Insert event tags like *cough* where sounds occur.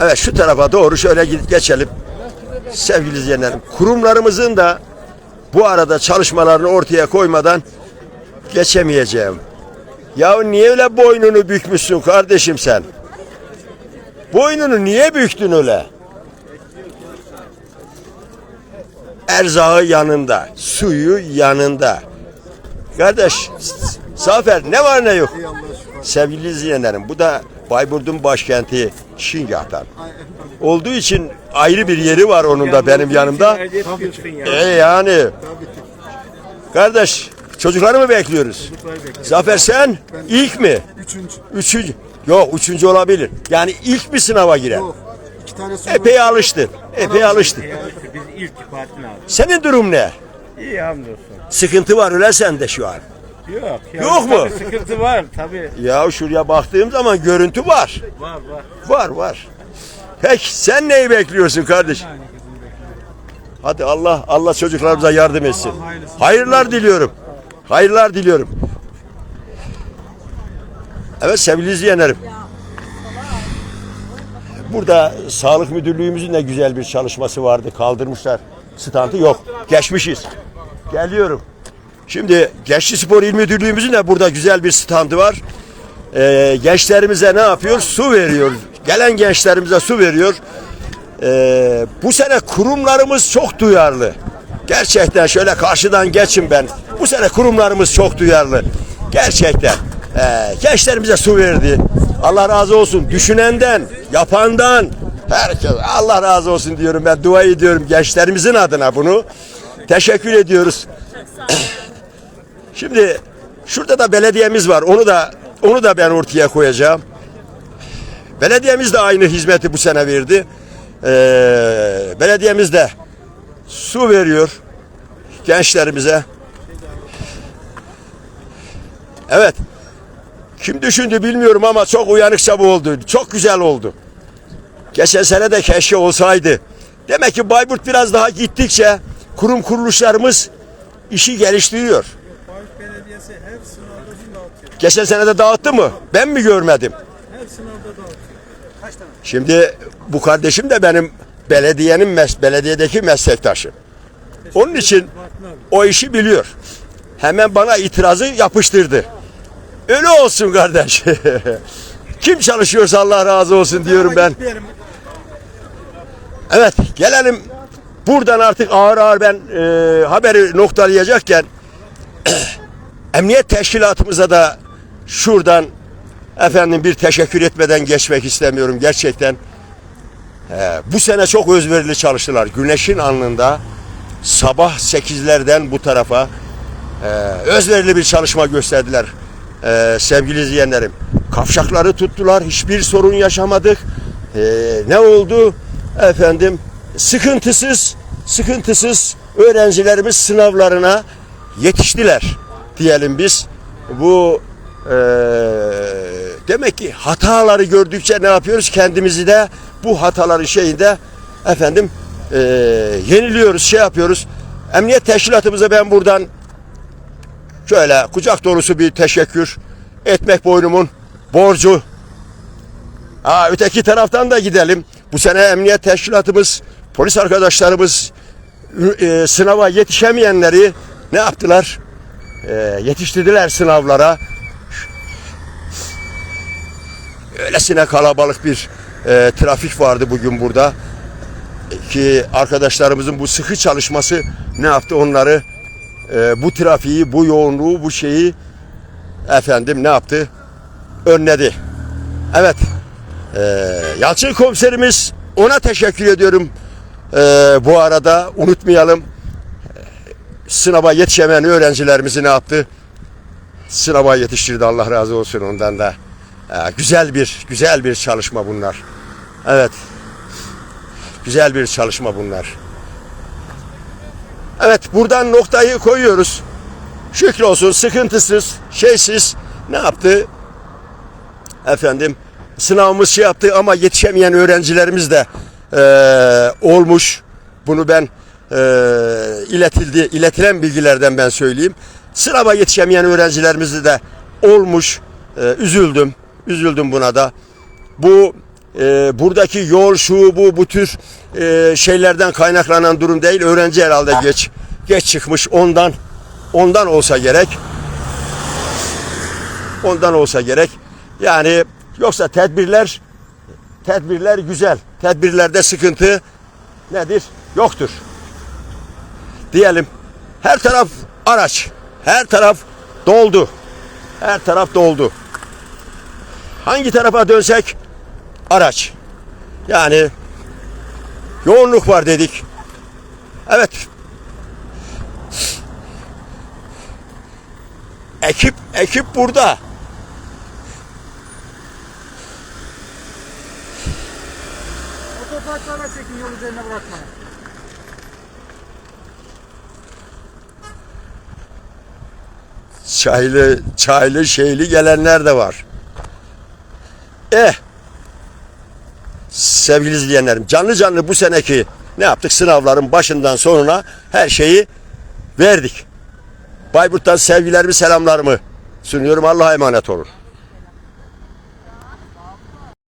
Evet şu tarafa doğru şöyle geçelim. Sevgili izleyenlerim. Kurumlarımızın da bu arada çalışmalarını ortaya koymadan geçemeyeceğim. Ya niye öyle boynunu bükmüşsün kardeşim sen? Boynunu niye büktün öyle? Erzağı yanında, suyu yanında. Kardeş, Zafer ne var ne yok? Sevgili izleyenlerim, bu da Bayburt'un başkenti Şingah'tan. Olduğu için ayrı bir yeri var onun da benim yanımda. E yani. Kardeş, çocukları mı bekliyoruz? Zafer sen ilk mi? Üçüncü. Üçüncü. Yok üçüncü olabilir. Yani ilk bir sınava giren. Yok. İki tane sonra. Epey alıştın. Epey alıştın. Biz ilk partin abi. Senin durum ne? İyi hamdolsun. Sıkıntı var öyle sende şu an. Yok. ya Yok mu? tabii Sıkıntı var tabii. Ya şuraya baktığım zaman görüntü var. Var var. Var var. Peki sen neyi bekliyorsun kardeş? Hadi Allah Allah çocuklarımıza yardım etsin. Hayırlar diliyorum. Hayırlar diliyorum. Evet sevgili izleyenlerim. Burada sağlık müdürlüğümüzün de güzel bir çalışması vardı. Kaldırmışlar. Standı yok. Geçmişiz. Geliyorum. Şimdi Gençlik Spor İl Müdürlüğümüzün de burada güzel bir standı var. Ee, gençlerimize ne yapıyor? Su veriyor. Gelen gençlerimize su veriyor. Ee, bu sene kurumlarımız çok duyarlı. Gerçekten şöyle karşıdan geçin ben. Bu sene kurumlarımız çok duyarlı. Gerçekten. Ee, gençlerimize su verdi. Allah razı olsun. Düşünenden, yapandan, herkes Allah razı olsun diyorum ben. Dua ediyorum gençlerimizin adına bunu. Teşekkür ediyoruz. Şimdi şurada da belediyemiz var. Onu da onu da ben ortaya koyacağım. Belediyemiz de aynı hizmeti bu sene verdi. Ee, belediyemiz de su veriyor gençlerimize. Evet. Kim düşündü bilmiyorum ama çok uyanıkça bu oldu. Çok güzel oldu. Geçen sene de keşke olsaydı. Demek ki Bayburt biraz daha gittikçe kurum kuruluşlarımız işi geliştiriyor. Belediyesi her sınavda su dağıtıyor. Geçen sene de dağıttı mı? Ben mi görmedim? Her sınavda dağıtıyor. Kaç tane? Şimdi bu kardeşim de benim belediyenin mes belediyedeki meslektaşım. Onun için o işi biliyor. Hemen bana itirazı yapıştırdı. Öyle olsun kardeş. *laughs* Kim çalışıyorsa Allah razı olsun diyorum ben. Evet gelelim buradan artık ağır ağır ben e, haberi noktalayacakken *clears throat* emniyet teşkilatımıza da şuradan efendim bir teşekkür etmeden geçmek istemiyorum gerçekten. E, bu sene çok özverili çalıştılar. Güneşin alnında sabah 8'lerden bu tarafa e, özverili bir çalışma gösterdiler e, sevgili izleyenlerim. Kavşakları tuttular, hiçbir sorun yaşamadık. E, ne oldu? Efendim sıkıntısız, sıkıntısız öğrencilerimiz sınavlarına yetiştiler diyelim biz. Bu e, demek ki hataları gördükçe ne yapıyoruz? Kendimizi de bu hataların şeyinde efendim e, yeniliyoruz, şey yapıyoruz. Emniyet teşkilatımıza ben buradan şöyle kucak dolusu bir teşekkür etmek boynumun borcu. Ha, öteki taraftan da gidelim. Bu sene emniyet teşkilatımız, polis arkadaşlarımız e, sınava yetişemeyenleri ne yaptılar? E, yetiştirdiler sınavlara. Öylesine kalabalık bir e, trafik vardı bugün burada. Ki arkadaşlarımızın bu sıkı çalışması ne yaptı onları e, bu trafiği, bu yoğunluğu, bu şeyi efendim ne yaptı? Önledi. Evet. E, Yalçın komiserimiz ona teşekkür ediyorum. E, bu arada unutmayalım. E, Sınava yetişemeyen öğrencilerimizi ne yaptı? Sınava yetiştirdi Allah razı olsun ondan da. E, güzel bir güzel bir çalışma bunlar. Evet. Güzel bir çalışma bunlar. Evet buradan noktayı koyuyoruz. Şükür olsun sıkıntısız, şeysiz ne yaptı? Efendim sınavımız şey yaptı ama yetişemeyen öğrencilerimiz de eee, olmuş. Bunu ben eee, iletildi, iletilen bilgilerden ben söyleyeyim. Sınava yetişemeyen öğrencilerimiz de olmuş. Eee, üzüldüm, üzüldüm buna da. bu e, buradaki yol şu bu bu tür e, şeylerden kaynaklanan durum değil. Öğrenci herhalde geç geç çıkmış ondan ondan olsa gerek. Ondan olsa gerek. Yani yoksa tedbirler tedbirler güzel. Tedbirlerde sıkıntı nedir? Yoktur. Diyelim her taraf araç. Her taraf doldu. Her taraf doldu. Hangi tarafa dönsek araç. Yani yoğunluk var dedik. Evet. Ekip ekip burada. Otoparklara çekin yol üzerine bırakmayın. Çaylı, çaylı şeyli gelenler de var. Eh. Sevgili izleyenlerim, canlı canlı bu seneki ne yaptık? Sınavların başından sonuna her şeyi verdik. Bayburt'tan sevgilerimi, selamlarımı sunuyorum. Allah'a emanet olun.